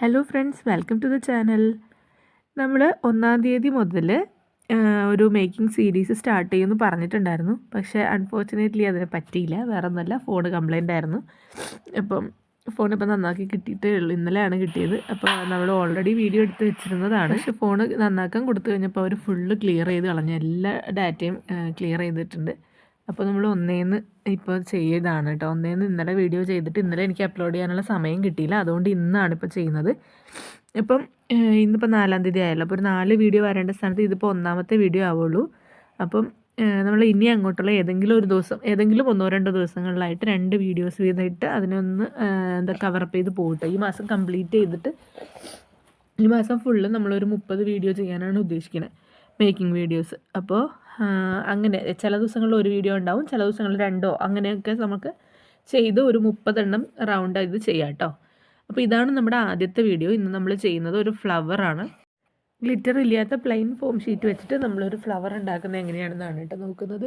Hello friends welcome to the channel നമ്മൾ ഒന്നാം തീയതി മുതൽ ഒരു മേക്കിംഗ് സീരീസ് സ്റ്റാർട്ട് ചെയ്യുമെന്ന് പറഞ്ഞിട്ടുണ്ടായിരുന്നു. പക്ഷേ അൺഫോർച്ചുനേറ്റ്ലി അതിന് പറ്റിയില്ല. വേറെ ഒന്നല്ല ഫോൺ കംപ്ലൈന്റ് ആയിരുന്നു. അപ്പം ഫോൺ ഇപ്പോൾ നന്നാക്കി കിട്ടിയിട്ടേ ഉള്ളൂ ഇന്നലെയാണ് കിട്ടിയത്. അപ്പോൾ നമ്മൾ ഓൾറെഡി വീഡിയോ എടുത്ത് വെച്ചിരുന്നതാണ്. പക്ഷേ ഫോൺ നന്നാക്കാൻ കൊടുത്തു കഴിഞ്ഞപ്പോൾ അവർ ഫുള്ള് ക്ലിയർ ചെയ്ത് കളഞ്ഞു. എല്ലാ ഡാറ്റയും ക്ലിയർ ചെയ്തിട്ടുണ്ട്. അപ്പോൾ നമ്മൾ ഒന്നേന്ന് ഇപ്പോൾ ചെയ്തതാണ് കേട്ടോ ഒന്നേന്ന് ഇന്നലെ വീഡിയോ ചെയ്തിട്ട് ഇന്നലെ എനിക്ക് അപ്ലോഡ് ചെയ്യാനുള്ള സമയം കിട്ടിയില്ല. അതുകൊണ്ട് ഇന്നാണ് ഇപ്പോൾ ചെയ്യുന്നത്. ഇപ്പം ഇന്നിപ്പോൾ നാലാം തീയതി ആയല്ലോ. അപ്പോൾ ഒരു നാല് വീഡിയോ വരേണ്ട സ്ഥാനത്ത് ഇതിപ്പോൾ ഒന്നാമത്തെ വീഡിയോ ആവുള്ളൂ. അപ്പം നമ്മൾ ഇനി അങ്ങോട്ടുള്ള ഏതെങ്കിലും ഒരു ദിവസം ഏതെങ്കിലും ഒന്നോ രണ്ടോ ദിവസങ്ങളിലായിട്ട് രണ്ട് വീഡിയോസ് വീതമായിട്ട് അതിനൊന്ന് എന്താ കവറപ്പ് ചെയ്ത് പോകട്ടെ ഈ മാസം കംപ്ലീറ്റ് ചെയ്തിട്ട് ഈ മാസം ഫുള്ള് നമ്മളൊരു മുപ്പത് വീഡിയോ ചെയ്യാനാണ് ഉദ്ദേശിക്കുന്നത് മേക്കിംഗ് വീഡിയോസ് അപ്പോൾ അങ്ങനെ. ചില ദിവസങ്ങളിൽ ഒരു വീഡിയോ ഉണ്ടാവും ചില ദിവസങ്ങളിൽ രണ്ടോ അങ്ങനെയൊക്കെ നമുക്ക് ചെയ്ത് ഒരു മുപ്പതെണ്ണം റൗണ്ട് ഇത് ചെയ്യാം കേട്ടോ അപ്പോൾ ഇതാണ് നമ്മുടെ ആദ്യത്തെ വീഡിയോ ഇന്ന് നമ്മൾ ചെയ്യുന്നത് ഒരു ഫ്ലവറാണ് ഗ്ലിറ്റർ ഇല്ലാത്ത പ്ലെയിൻ ഫോം ഷീറ്റ് വെച്ചിട്ട് നമ്മളൊരു ഫ്ലവർ ഉണ്ടാക്കുന്നത് എങ്ങനെയാണെന്നാണ് കേട്ടോ നോക്കുന്നത്.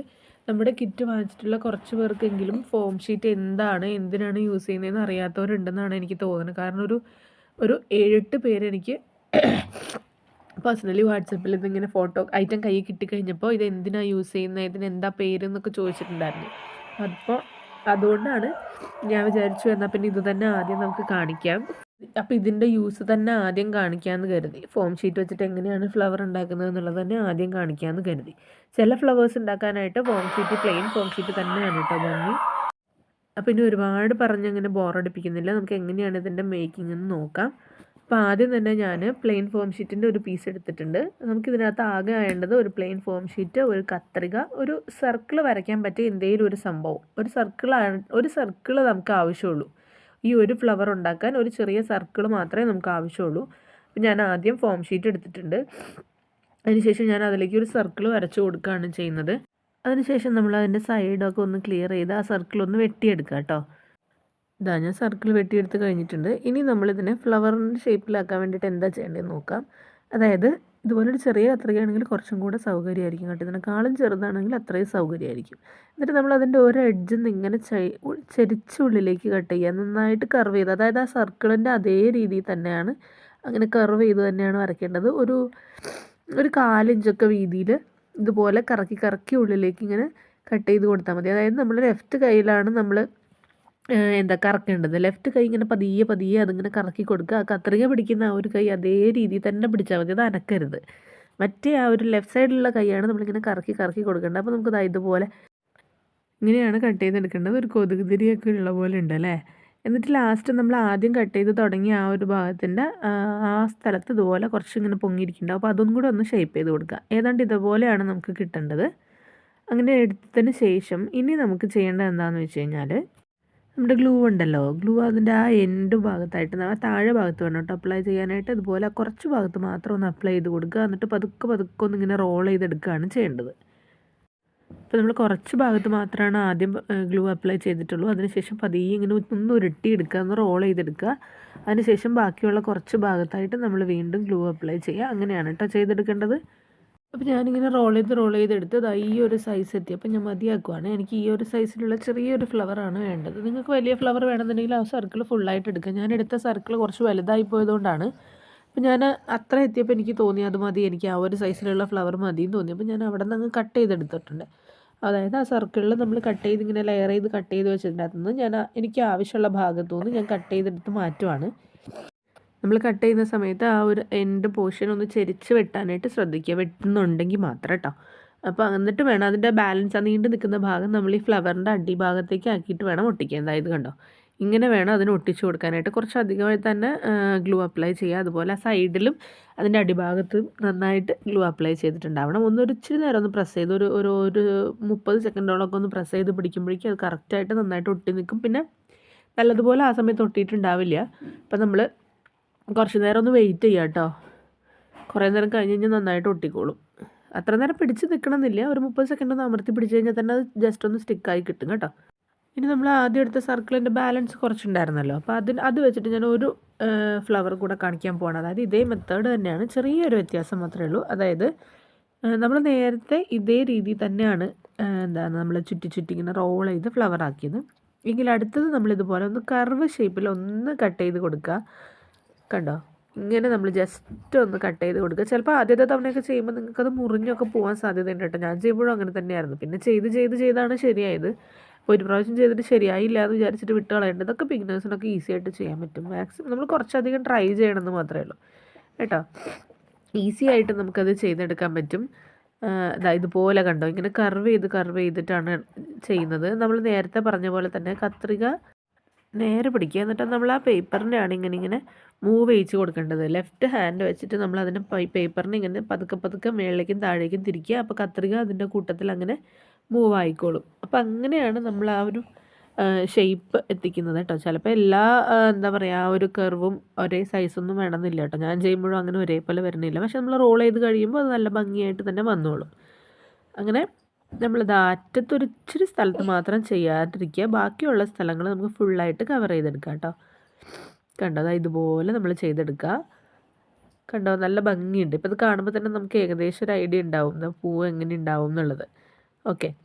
നമ്മുടെ കിറ്റ് വാങ്ങിച്ചിട്ടുള്ള കുറച്ച് പേർക്കെങ്കിലും ഫോം ഷീറ്റ് എന്താണ് എന്തിനാണ് യൂസ് ചെയ്യുന്നതെന്ന് അറിയാത്തവരുണ്ടെന്നാണ് എനിക്ക് തോന്നുന്നത്. കാരണം ഒരു ഒരു ഏഴെട്ട് പേരെനിക്ക് പേഴ്സണലി വാട്സപ്പിൽ ഇതിങ്ങനെ ഫോട്ടോ ഐറ്റം കൈ കിട്ടിക്കഴിഞ്ഞപ്പോൾ ഇത് എന്തിനാണ് യൂസ് ചെയ്യുന്നത് ഇതിന് എന്താ പേര് എന്നൊക്കെ ചോദിച്ചിട്ടുണ്ടായിരുന്നു. അപ്പോൾ അതുകൊണ്ടാണ് ഞാൻ വിചാരിച്ചു എന്നാൽ പിന്നെ ഇത് തന്നെ ആദ്യം നമുക്ക് കാണിക്കാം. അപ്പോൾ ഇതിന്റെ യൂസ് തന്നെ ആദ്യം കാണിക്കാമെന്ന് കരുതി. ഫോം ഷീറ്റ് വെച്ചിട്ട് എങ്ങനെയാണ് ഫ്ലവർ ഉണ്ടാക്കുന്നത് എന്നുള്ളത് തന്നെ ആദ്യം കാണിക്കാമെന്ന് കരുതി. ചില ഫ്ലവേഴ്സ് ഉണ്ടാക്കാനായിട്ട് foam sheet plain foam sheet തന്നെയാണ് കേട്ടോ ഭംഗി. അപ്പോൾ ഇനി ഒരുപാട് പറഞ്ഞങ്ങനെ ബോറടിപ്പിക്കുന്നില്ല നമുക്ക് എങ്ങനെയാണ് ഇതിന്റെ മേക്കിംഗ് എന്ന് നോക്കാം. അപ്പോൾ ആദ്യം തന്നെ ഞാൻ പ്ലെയിൻ ഫോം ഷീറ്റിന്റെ ഒരു പീസ് എടുത്തിട്ടുണ്ട്. നമുക്കിതിനകത്ത് ആകെ വേണ്ടത് ഒരു പ്ലെയിൻ ഫോം ഷീറ്റ് ഒരു കത്രിക ഒരു സർക്കിൾ വരയ്ക്കാൻ പറ്റിയ എന്തെങ്കിലും ഒരു സംഭവം. ഒരു സർക്കിൾ ഒരു സർക്കിൾ നമുക്ക് ആവശ്യമുള്ളൂ. ഈ ഒരു ഫ്ലവർ ഉണ്ടാക്കാൻ ഒരു ചെറിയ സർക്കിൾ മാത്രമേ നമുക്ക് ആവശ്യമുള്ളൂ. അപ്പോൾ ഞാൻ ആദ്യം ഫോം ഷീറ്റ് എടുത്തിട്ടുണ്ട്. അതിനുശേഷം ഞാൻ അതിലേക്ക് ഒരു സർക്കിൾ വരച്ചു കൊടുക്കുകയാണ് ചെയ്യുന്നത്. അതിനുശേഷം നമ്മൾ അതിന്റെ സൈഡൊക്കെ ഒന്ന് ക്ലിയർ ചെയ്ത് ആ സർക്കിൾ ഒന്ന് വെട്ടിയെടുക്കുക കേട്ടോ. ഇതാ ഞാൻ സർക്കിൾ വെട്ടിയെടുത്ത് കഴിഞ്ഞിട്ടുണ്ട്. ഇനി നമ്മളിതിനെ ഫ്ലവറിന്റെ ഷേപ്പിലാക്കാൻ വേണ്ടിയിട്ട് എന്താ ചെയ്യേണ്ടതെന്ന് നോക്കാം. അതായത് ഇതുപോലൊരു ചെറിയ കത്രികയാണെങ്കിൽ കുറച്ചും കൂടെ സൗകര്യമായിരിക്കും കേട്ടോ. ഇതിനെക്കാളും ചെറുതാണെങ്കിൽ അത്രയും സൗകര്യമായിരിക്കും. എന്നിട്ട് നമ്മൾ അതിന്റെ ഓരോ എഡ്ജിൽ നിന്ന് ഇങ്ങനെ ചരിച്ചുള്ളിലേക്ക് കട്ട് ചെയ്യുക. നന്നായിട്ട് കർവ് ചെയ്ത് അതായത് ആ സർക്കിളിന്റെ അതേ രീതിയിൽ തന്നെയാണ് അങ്ങനെ കർവ് ചെയ്ത് തന്നെയാണ് വരയ്ക്കേണ്ടത്. ഒരു ഒരു കാലിഞ്ചൊക്കെ വീതിയിൽ ഇതുപോലെ കറക്കി കറക്കി ഉള്ളിലേക്ക് ഇങ്ങനെ കട്ട് ചെയ്ത് കൊടുത്താൽ മതി. അതായത് നമ്മൾ ലെഫ്റ്റ് കയ്യിലാണ് നമ്മൾ എന്താ കറക്കേണ്ടത്? ലെഫ്റ്റ് കൈ ഇങ്ങനെ പതിയെ പതിയെ അതിങ്ങനെ കറക്കി കൊടുക്കുക. ആ കത്രിക പിടിക്കുന്ന ആ ഒരു കൈ അതേ രീതിയിൽ തന്നെ പിടിച്ചാൽ മതി. അത് അനക്കരുത്. മറ്റേ ആ ഒരു ലെഫ്റ്റ് സൈഡിലുള്ള കൈയാണ് നമ്മളിങ്ങനെ കറക്കി കറക്കി കൊടുക്കേണ്ടത്. അപ്പോൾ നമുക്കത് ഇതുപോലെ ഇങ്ങനെയാണ് കട്ട് ചെയ്ത് എടുക്കേണ്ടത് ഒരു കൊതുക് തിരിയൊക്കെ ഉള്ള പോലെ ഉണ്ട് അല്ലേ? എന്നിട്ട് ലാസ്റ്റ് നമ്മൾ ആദ്യം കട്ട് ചെയ്ത് തുടങ്ങി ആ ഒരു ഭാഗത്തിന്റെ ആ സ്ഥലത്ത് ഇതുപോലെ കുറച്ച് ഇങ്ങനെ പൊങ്ങിയിരിക്കുന്നുണ്ടാവും അപ്പോൾ അതൊന്നും കൂടെ ഒന്ന് ഷേപ്പ് ചെയ്ത് കൊടുക്കുക. ഏതാണ്ട് ഇതുപോലെയാണ് നമുക്ക് കിട്ടേണ്ടത്. അങ്ങനെ എടുത്തതിന് ശേഷം ഇനി നമുക്ക് ചെയ്യേണ്ടത് എന്താണെന്ന് വെച്ച് കഴിഞ്ഞാൽ നമ്മുടെ ഗ്ലൂ ഉണ്ടല്ലോ. ഗ്ലൂ അതിന്റെ ആ എൻഡ് ഭാഗത്തായിട്ട് ആ താഴെ ഭാഗത്ത് വേണം കേട്ടോ അപ്ലൈ ചെയ്യാനായിട്ട്. അതുപോലെ കുറച്ച് ഭാഗത്ത് മാത്രം ഒന്ന് അപ്ലൈ ചെയ്ത് കൊടുക്കുക. എന്നിട്ട് പതുക്കെ പതുക്കെ ഒന്ന് ഇങ്ങനെ റോൾ ചെയ്തെടുക്കുകയാണ് ചെയ്യേണ്ടത്. അപ്പോൾ നമ്മൾ കുറച്ച് ഭാഗത്ത് മാത്രമാണ് ആദ്യം ഗ്ലൂ അപ്ലൈ ചെയ്തിട്ടുള്ളൂ. അതിനുശേഷം പതിയെ ഇങ്ങനെ ഒന്ന് ഉരുട്ടി ഉരുട്ടിയെടുക്കുക ഒന്ന് റോൾ ചെയ്തെടുക്കുക. അതിനുശേഷം ബാക്കിയുള്ള കുറച്ച് ഭാഗത്തായിട്ട് നമ്മൾ വീണ്ടും ഗ്ലൂ അപ്ലൈ ചെയ്യുക. അങ്ങനെയാണ് കേട്ടോ ചെയ്തെടുക്കേണ്ടത്. അപ്പോൾ ഞാനിങ്ങനെ റോൾ ചെയ്ത് റോൾ ചെയ്തെടുത്ത് അത് ഈ ഒരു സൈസ് എത്തി. അപ്പോൾ ഞാൻ മതിയാക്കുവാണ്. എനിക്ക് ഈ ഒരു സൈസിലുള്ള ചെറിയൊരു ഫ്ലവറാണ് വേണ്ടത്. നിങ്ങൾക്ക് വലിയ ഫ്ലവർ വേണമെന്നുണ്ടെങ്കിൽ ആ സർക്കിൾ ഫുള്ളായിട്ട് എടുക്കുക ഞാൻ എടുത്ത സർക്കിൾ കുറച്ച് വലുതായി പോയതുകൊണ്ടാണ്. അപ്പോൾ ഞാൻ അത്ര എത്തിയപ്പോൾ എനിക്ക് തോന്നി അത് മതി എനിക്ക് ആ ഒരു സൈസിലുള്ള ഫ്ലവർ മതി എന്ന് തോന്നി. അപ്പോൾ ഞാൻ അവിടെ നിന്ന് അങ്ങ് കട്ട് ചെയ്തെടുത്തിട്ടുണ്ട് അതായത് ആ സർക്കിളിൽ നമ്മൾ കട്ട് ചെയ്ത് ഇങ്ങനെ ലെയർ ചെയ്ത് കട്ട് ചെയ്ത് വെച്ചിട്ടുണ്ടായിരുന്നു. ഞാൻ എനിക്ക് ആവശ്യമുള്ള ഭാഗത്തു നിന്ന് ഞാൻ കട്ട് ചെയ്തെടുത്ത് മാറ്റുവാണ്. നമ്മൾ കട്ട് ചെയ്യുന്ന സമയത്ത് ആ ഒരു എൻഡ് പോർഷൻ ഒന്ന് ചെരിച്ച് വെട്ടാനായിട്ട് ശ്രദ്ധിക്കുക. വെട്ടുന്നുണ്ടെങ്കിൽ മാത്രം കേട്ടോ അപ്പോൾ എന്നിട്ട് വേണം അതിന്റെ ബാലൻസ് ആ നീണ്ടു നിൽക്കുന്ന ഭാഗം നമ്മൾ ഈ ഫ്ലവറിന്റെ അടിഭാഗത്തേക്ക് ആക്കിയിട്ട് വേണം ഒട്ടിക്കാൻ. അതായത് കണ്ടോ ഇങ്ങനെ വേണം അതിന് ഒട്ടിച്ചു കൊടുക്കാനായിട്ട്. കുറച്ച് അധികമായി തന്നെ ഗ്ലൂ അപ്ലൈ ചെയ്യുക. അതുപോലെ സൈഡിലും അതിന്റെ അടിഭാഗത്തും നന്നായിട്ട് ഗ്ലൂ അപ്ലൈ ചെയ്തിട്ടുണ്ടാവണം. ഒന്ന് ഒരു ഇച്ചിരി നേരം ഒന്ന് പ്രസ് ചെയ്ത് ഒരു ഒരു ഒരു മുപ്പത് സെക്കൻഡോളൊക്കെ ഒന്ന് പ്രസ് ചെയ്ത് പിടിക്കുമ്പോഴേക്കും അത് കറക്റ്റായിട്ട് നന്നായിട്ട് ഒട്ടി നിൽക്കും. പിന്നെ നല്ലതുപോലെ ആ സമയത്ത് ഒട്ടിയിട്ടുണ്ടാവില്ല. അപ്പം നമ്മൾ കുറച്ച് നേരം ഒന്ന് വെയിറ്റ് ചെയ്യാം കേട്ടോ കുറേ നേരം കഴിഞ്ഞ് കഴിഞ്ഞാൽ നന്നായിട്ട് ഒട്ടിക്കോളും. അത്ര നേരം പിടിച്ച് നിൽക്കണമെന്നില്ല ഒരു മുപ്പത് സെക്കൻഡ് ഒന്ന് അമർത്തി പിടിച്ച് കഴിഞ്ഞാൽ തന്നെ അത് ജസ്റ്റ് ഒന്ന് സ്റ്റിക്കായി കിട്ടും കേട്ടോ. ഇനി നമ്മൾ ആദ്യം എടുത്ത സർക്കിളിന്റെ ബാലൻസ് കുറച്ചുണ്ടായിരുന്നല്ലോ. അപ്പോൾ അതിന് അത് വെച്ചിട്ട് ഞാൻ ഒരു ഫ്ലവർ കൂടെ കാണിക്കാൻ പോകണം അതായത് ഇതേ മെത്തേഡ് തന്നെയാണ്. ചെറിയൊരു വ്യത്യാസം മാത്രമേ ഉള്ളൂ. അതായത് നമ്മൾ നേരത്തെ ഇതേ രീതി തന്നെയാണ് എന്താണ് നമ്മൾ ചുറ്റി ചുറ്റി ഇങ്ങനെ റോൾ ചെയ്ത് ഫ്ലവർ ആക്കിയത്. എങ്കിൽ അടുത്തത് നമ്മൾ ഇതുപോലെ ഒന്ന് കർവ് ഷേപ്പിൽ ഒന്ന് കട്ട് ചെയ്ത് കൊടുക്കുക. കണ്ടോ? ഇങ്ങനെ നമ്മൾ ജസ്റ്റ് ഒന്ന് കട്ട് ചെയ്ത് കൊടുക്കുക. ചിലപ്പോൾ ആദ്യത്തെ തവണയൊക്കെ ചെയ്യുമ്പോൾ നിങ്ങൾക്കത് മുറിഞ്ഞൊക്കെ പോകാൻ സാധ്യതയുണ്ട് കേട്ടോ. ഞാൻ ചെയ്യുമ്പോഴും അങ്ങനെ തന്നെയായിരുന്നു. പിന്നെ ചെയ്ത് ചെയ്ത് ചെയ്താണ് ശരിയായത്. അപ്പോൾ ഒരു പ്രാവശ്യം ചെയ്തിട്ട് ശരിയായില്ല എന്ന് വിചാരിച്ചിട്ട് വിട്ട് കളയേണ്ടത് ഇതൊക്കെ ബിഗിനേഴ്സിനൊക്കെ ഈസി ആയിട്ട് ചെയ്യാൻ പറ്റും. മാക്സിമം നമ്മൾ കുറച്ചധികം ട്രൈ ചെയ്യണമെന്ന് മാത്രമേ ഉള്ളൂ. കേട്ടോ? ഈസി ആയിട്ട് നമുക്കത് ചെയ്തെടുക്കാൻ പറ്റും. ഇതാ ഇതുപോലെ കണ്ടോ? ഇങ്ങനെ കർവ് ചെയ്ത് കർവ് ചെയ്തിട്ടാണ് ചെയ്യുന്നത്. നമ്മൾ നേരത്തെ പറഞ്ഞ പോലെ തന്നെ കത്രിക നേരെ പിടിക്കുക. എന്നിട്ട് നമ്മൾ ആ പേപ്പറിന്റെ ആണ് ഇങ്ങനെ ഇങ്ങനെ മൂവ് ചെയ്യിച്ച് കൊടുക്കേണ്ടത്. ലെഫ്റ്റ് ഹാൻഡ് വെച്ചിട്ട് നമ്മൾ അതിനെ പേപ്പറിനെ ഇങ്ങനെ പതുക്കെ പതുക്കെ മേളിലേക്കും താഴേക്കും തിരിക്കുക. അപ്പോൾ കത്രിക അതിന്റെ കൂട്ടത്തിൽ അങ്ങനെ മൂവ് ആയിക്കോളും. അപ്പോൾ അങ്ങനെയാണ് നമ്മൾ ആ ഒരു ഷേപ്പ് എത്തിക്കുന്നത് കേട്ടോ. ചിലപ്പോൾ എല്ലാ എന്താ പറയുക ആ ഒരു കർവും ഒരേ സൈസൊന്നും വേണമെന്നില്ല കേട്ടോ. ഞാൻ ചെയ്യുമ്പോഴും അങ്ങനെ ഒരേപോലെ വരുന്നില്ല. പക്ഷെ നമ്മൾ റോൾ ചെയ്ത് കഴിയുമ്പോൾ അത് നല്ല ഭംഗിയായിട്ട് തന്നെ വന്നോളും. അങ്ങനെ നമ്മളിത് അറ്റത്തൊരു ഇച്ചിരി സ്ഥലത്ത് മാത്രം ചെയ്യാതിരിക്കുക. ബാക്കിയുള്ള സ്ഥലങ്ങൾ നമുക്ക് ഫുള്ളായിട്ട് കവർ ചെയ്തെടുക്കാം കേട്ടോ. കണ്ടോ? അതായത് ഇതുപോലെ നമ്മൾ ചെയ്തെടുക്കുക. കണ്ടോ? നല്ല ഭംഗിയുണ്ട്. ഇപ്പോൾ ഇത് കാണുമ്പോൾ തന്നെ നമുക്ക് ഏകദേശം ഒരു ഐഡിയ ഉണ്ടാവും. പൂവ് എങ്ങനെ ഉണ്ടാവും എന്നുള്ളത്. ഓക്കെ.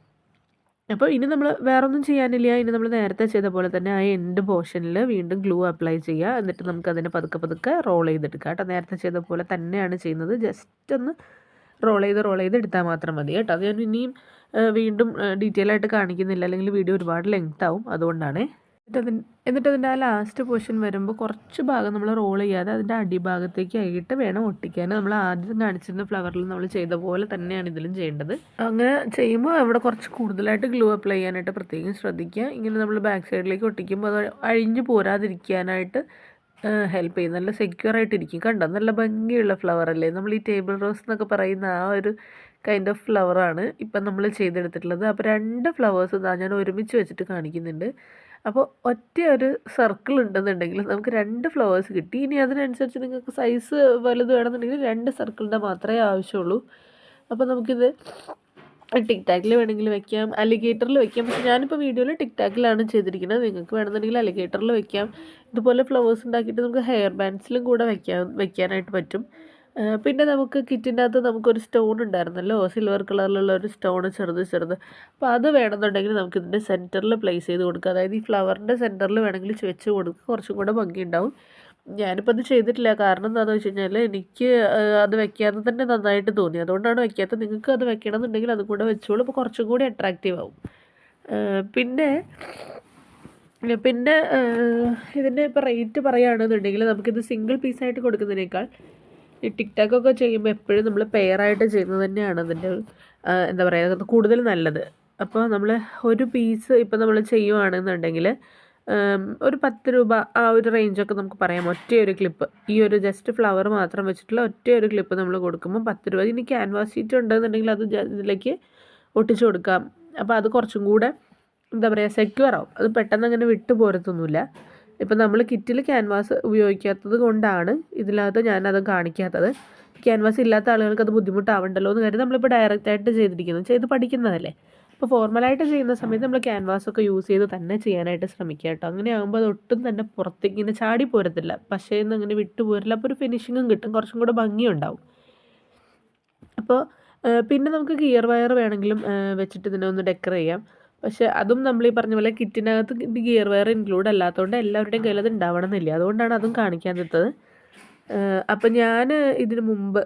അപ്പോൾ ഇനി നമ്മൾ വേറൊന്നും ചെയ്യാനില്ല. ഇനി നമ്മൾ നേരത്തെ ചെയ്ത പോലെ തന്നെ ആ എൻഡ് പോർഷനിൽ വീണ്ടും ഗ്ലൂ അപ്ലൈ ചെയ്യുക. എന്നിട്ട് നമുക്ക് അതിനെ പതുക്കെ പതുക്കെ റോൾ ചെയ്തെടുക്കാം കേട്ടോ. നേരത്തെ ചെയ്ത പോലെ തന്നെയാണ് ചെയ്യുന്നത്. ജസ്റ്റ് ഒന്ന് റോൾ ചെയ്ത് റോൾ ചെയ്ത് എടുത്താൽ മാത്രം മതി കേട്ടോ. അത് ഞാൻ ഇനിയും വീണ്ടും ഡീറ്റെയിൽ ആയിട്ട് കാണിക്കുന്നില്ല. അല്ലെങ്കിൽ വീഡിയോ ഒരുപാട് ലെങ്ത് ആവും. അതുകൊണ്ടാണ്. എന്നിട്ട് അതിന്റെ ആ ലാസ്റ്റ് പോർഷൻ വരുമ്പോൾ കുറച്ച് ഭാഗം നമ്മൾ റോൾ ചെയ്യാതെ അതിന്റെ അടിഭാഗത്തേക്ക് ആയിട്ട് വേണം ഒട്ടിക്കാൻ. നമ്മൾ ആദ്യം കാണിച്ചിരുന്ന ഫ്ലവറിൽ നമ്മൾ ചെയ്ത പോലെ തന്നെയാണ് ഇതിലും ചെയ്യേണ്ടത്. അങ്ങനെ ചെയ്യുമ്പോൾ അവിടെ കുറച്ച് കൂടുതലായിട്ട് ഗ്ലൂ അപ്ലൈ ചെയ്യാനായിട്ട് പ്രത്യേകം ശ്രദ്ധിക്കുക. ഇങ്ങനെ നമ്മൾ ബാക്ക് സൈഡിലേക്ക് ഒട്ടിക്കുമ്പോൾ അത് അഴിഞ്ഞു പോരാതിരിക്കാനായിട്ട് ഹെൽപ്പ് ചെയ്യും. നല്ല സെക്യൂർ ആയിട്ടിരിക്കും. കണ്ടോ? നല്ല ഭംഗിയുള്ള ഫ്ലവർ അല്ലേ? നമ്മൾ ഈ ടേബിൾ റോസ് എന്നൊക്കെ പറയുന്ന ആ ഒരു കൈൻഡ് ഓഫ് ഫ്ലവറാണ് ഇപ്പം നമ്മൾ ചെയ്തെടുത്തിട്ടുള്ളത്. അപ്പോൾ രണ്ട് ഫ്ലവേഴ്സ് ഇതാ ഞാൻ ഒരുമിച്ച് വെച്ചിട്ട് കാണിക്കുന്നുണ്ട്. അപ്പോൾ ഒറ്റ ഒരു സർക്കിൾ ഉണ്ടെന്നുണ്ടെങ്കിൽ നമുക്ക് രണ്ട് ഫ്ലവേഴ്സ് കിട്ടി. ഇനി അതിനനുസരിച്ച് നിങ്ങൾക്ക് സൈസ് വലുത് വേണമെന്നുണ്ടെങ്കിൽ രണ്ട് സർക്കിളിന്റെ മാത്രമേ ആവശ്യമുള്ളൂ. അപ്പോൾ നമുക്കിത് ടിക് ടാക്കിൽ വേണമെങ്കിൽ വെക്കാം. അലിഗേറ്ററിൽ വെക്കാം. പക്ഷേ ഞാനിപ്പോൾ വീഡിയോയിൽ ടിക് ടാക്കിലാണ് ചെയ്തിരിക്കുന്നത്. നിങ്ങൾക്ക് വേണമെന്നുണ്ടെങ്കിൽ അലിഗേറ്ററിൽ വെക്കാം. ഇതുപോലെ ഫ്ലവേഴ്സ് ഉണ്ടാക്കിയിട്ട് നമുക്ക് ഹെയർ ബാൻഡ്സിലും കൂടെ വെക്കാൻ വെക്കാനായിട്ട് പറ്റും. പിന്നെ നമുക്ക് കിറ്റിന്റെ അകത്ത് നമുക്കൊരു സ്റ്റോൺ ഉണ്ടായിരുന്നല്ലോ. സിൽവർ കളറിലുള്ള ഒരു സ്റ്റോൺ ചെറുത് ചെറുത്. അപ്പോൾ അത് വേണമെന്നുണ്ടെങ്കിൽ നമുക്ക് ഇതിന്റെ സെന്ററിൽ പ്ലേസ് ചെയ്ത് കൊടുക്കുക അതായത് ഈ ഫ്ലവറിന്റെ സെന്ററിൽ വേണമെങ്കിൽ വെച്ച് കൊടുക്കുക കുറച്ചും കൂടെ ഭംഗിയുണ്ടാവും. ഞാനിപ്പോൾ അത് ചെയ്തിട്ടില്ല. കാരണം എന്താണെന്ന് വെച്ച് കഴിഞ്ഞാൽ എനിക്ക് അത് വെക്കാതെ തന്നെ നന്നായിട്ട് തോന്നി. അതുകൊണ്ടാണ് വെക്കാത്തത് നിങ്ങൾക്ക് അത് വെക്കണം എന്നുണ്ടെങ്കിൽ അതും കൂടെ വെച്ചോളൂ. അപ്പോൾ കുറച്ചും കൂടി അട്രാക്റ്റീവ് ആവും. പിന്നെ പിന്നെ ഇതിന്റെ ഇപ്പോൾ റേറ്റ് പറയുകയാണെന്നുണ്ടെങ്കിൽ നമുക്കിത് സിംഗിൾ പീസായിട്ട് കൊടുക്കുന്നതിനേക്കാൾ ഈ ടിക്ടോക്കൊക്കെ ചെയ്യുമ്പോൾ എപ്പോഴും നമ്മൾ പെയറായിട്ട് ചെയ്യുന്നത് തന്നെയാണ് അതിന്റെ എന്താ പറയുക കൂടുതൽ നല്ലത്. അപ്പോൾ നമ്മൾ ഒരു പീസ് ഇപ്പോൾ നമ്മൾ ചെയ്യുവാണെന്നുണ്ടെങ്കിൽ ഒരു പത്ത് രൂപ ആ ഒരു റേഞ്ചൊക്കെ നമുക്ക് പറയാം. ഒറ്റയൊരു ക്ലിപ്പ് ഈ ഒരു ജസ്റ്റ് ഫ്ലവർ മാത്രം വെച്ചിട്ടുള്ള ഒറ്റയൊരു ക്ലിപ്പ് നമ്മൾ കൊടുക്കുമ്പോൾ പത്ത് രൂപ. ഇനി ക്യാൻവാസ് ഷീറ്റ് ഉണ്ടെന്നുണ്ടെങ്കിൽ അത് ഇതിലേക്ക് ഒട്ടിച്ചു കൊടുക്കാം. അപ്പോൾ അത് കുറച്ചും കൂടെ എന്താ പറയുക സെക്യൂർ ആവും. അത് പെട്ടെന്ന് അങ്ങനെ വിട്ടു പോരത്തൊന്നുമില്ല. ഇപ്പം നമ്മൾ കിറ്റിൽ ക്യാൻവാസ് ഉപയോഗിക്കാത്തത് കൊണ്ടാണ് ഇതിനകത്ത് ഞാനത് കാണിക്കാത്തത്. ക്യാൻവാസ് ഇല്ലാത്ത ആളുകൾക്ക് അത് ബുദ്ധിമുട്ടാവണ്ടല്ലോ എന്ന് കാര്യം നമ്മളിപ്പോൾ ഡയറക്റ്റായിട്ട് ചെയ്തിരിക്കുന്നത് ചെയ്ത് പഠിക്കുന്നതല്ലേ. അപ്പോൾ ഫോർമലായിട്ട് ചെയ്യുന്ന സമയത്ത് നമ്മൾ ക്യാൻവാസൊക്കെ യൂസ് ചെയ്ത് തന്നെ ചെയ്യാനായിട്ട് ശ്രമിക്കുക കേട്ടോ. അങ്ങനെ ആകുമ്പോൾ അത് തന്നെ പുറത്തേക്ക് ഇങ്ങനെ ചാടി പോരത്തില്ല. പക്ഷേ ഇന്ന് അങ്ങനെ വിട്ടു പോരില്ല. അപ്പോൾ ഒരു ഫിനിഷിങ്ങും കിട്ടും. കുറച്ചും കൂടെ ഭംഗിയുണ്ടാവും അപ്പോൾ പിന്നെ നമുക്ക് ഗിയർ വയർ വേണമെങ്കിലും വെച്ചിട്ട് ഇതിനെ ഒന്ന് ഡെക്കർ ചെയ്യാം. പക്ഷേ അതും നമ്മൾ ഈ പറഞ്ഞ പോലെ കിറ്റിനകത്ത് ഗിയർ വയർ ഇൻക്ലൂഡ് അല്ലാത്തതുകൊണ്ട് എല്ലാവരുടെയും കയ്യിൽ അത് ഉണ്ടാവണമെന്നില്ല അതുകൊണ്ടാണ് അതും കാണിക്കാൻ കാണിക്കാതിരുന്നത് അപ്പം ഞാൻ ഇതിന് മുമ്പ്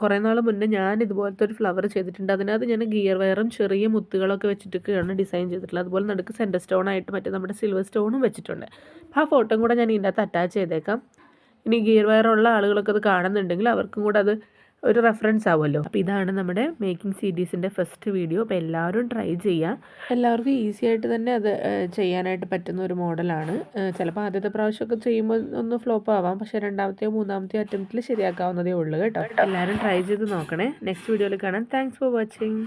കുറേ നാൾ മുന്നേ ഞാൻ ഇതുപോലത്തെ ഒരു ഫ്ലവർ ചെയ്തിട്ടുണ്ട്. അതിനകത്ത് ഞാൻ ഗിയർ വയറും ചെറിയ മുത്തുകളൊക്കെ വെച്ചിട്ടൊക്കെയാണ് ഡിസൈൻ ചെയ്തിട്ടുള്ളത്. അതുപോലെ നടുക്ക് സെന്റർ സ്റ്റോൺ ആയിട്ട് മറ്റേ നമ്മുടെ സിൽവർ സ്റ്റോണും വെച്ചിട്ടുണ്ട്. അപ്പോൾ ആ ഫോട്ടോയും കൂടെ ഞാൻ ഇതിന്റെ അകത്ത് അറ്റാച്ച് ചെയ്തേക്കാം. ഇനി ഗിയർ വയറുള്ള ആളുകളൊക്കെ അത് കാണുന്നുണ്ടെങ്കിൽ അവർക്കും കൂടെ അത് ഒരു റെഫറൻസ് ആവുമല്ലോ. അപ്പോൾ ഇതാണ് നമ്മുടെ മേക്കിംഗ് സീരീസിന്റെ ഫസ്റ്റ് വീഡിയോ അപ്പോൾ എല്ലാവരും ട്രൈ ചെയ്യുക എല്ലാവർക്കും ഈസി ആയിട്ട് തന്നെ അത് ചെയ്യാനായിട്ട് പറ്റുന്ന ഒരു മോഡലാണ്. ചിലപ്പോൾ ആദ്യത്തെ പ്രാവശ്യമൊക്കെ ചെയ്യുമ്പോൾ ഒന്ന് ഫ്ലോപ്പ് ആവാം. പക്ഷേ രണ്ടാമത്തെയോ മൂന്നാമത്തെയോ അറ്റംപ്റ്റിൽ ശരിയാക്കാവുന്നതേ ഉള്ളൂ കേട്ടോ. എല്ലാവരും ട്രൈ ചെയ്ത് നോക്കണേ. നെക്സ്റ്റ് വീഡിയോയിൽ കാണാം. Thanks for watching